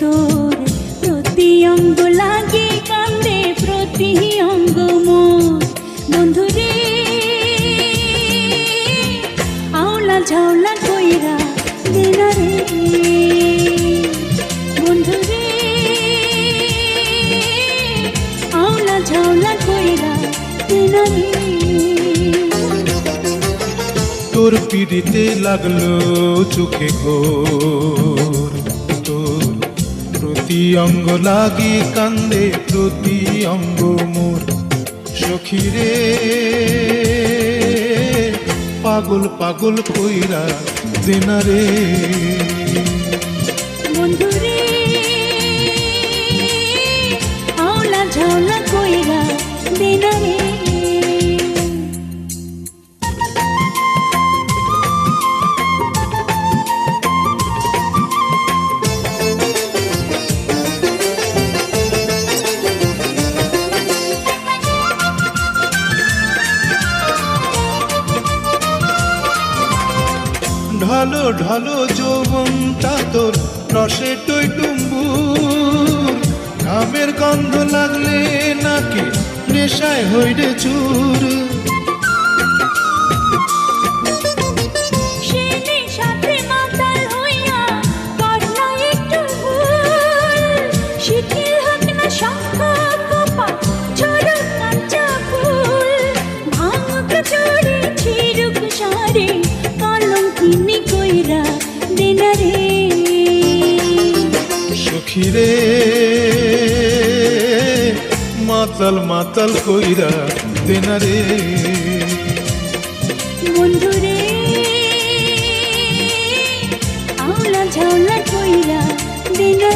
তোর প্রতি অঙ্গ লাগে কান্দে, প্রতি অঙ্গ মোর। বন্ধুরে আওলা ঝাওলা কইরা দেনা রে। বন্ধুরে আওলা ঝাওলা কইরা দেনা রে। তোর পিড়িতে লাগল চোখে গো প্রতি অঙ্গ লাগি কান্দে, প্রতি অঙ্গ মোর সখীরে পাগল পাগল কইরা দেনারে বন্ধুরে কইরা দেনা ঢালো ঢালো যৌবন চাতর রসে টই টুম্বুর। ঘামের গন্ধ লাগলে নাকি নেশায় হইরে চুর। সখীরে মাতাল মাতাল কইরা দেনারে বন্ধুরে কইরা দেনা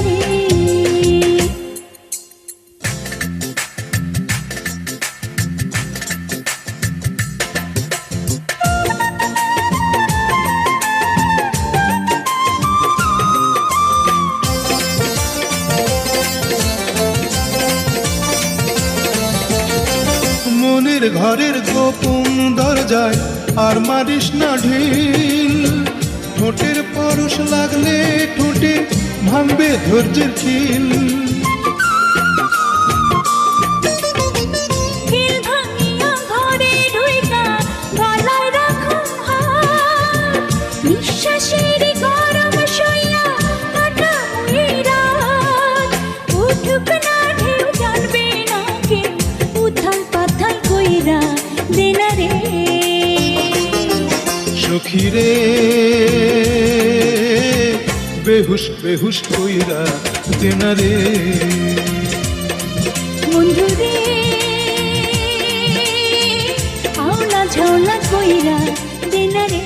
রে মনের ঘরের গোপন দরজায় আর মারিস না ঢিল। ঠোঁটের পরশ লাগলে ঠোঁটে ভাঙবে ধৈর্যের খিল খিল সখীরে বেহুশ বেহুশ কইরা তেনারে বন্ধু রে আওলা ঝাওলা কইরা রে।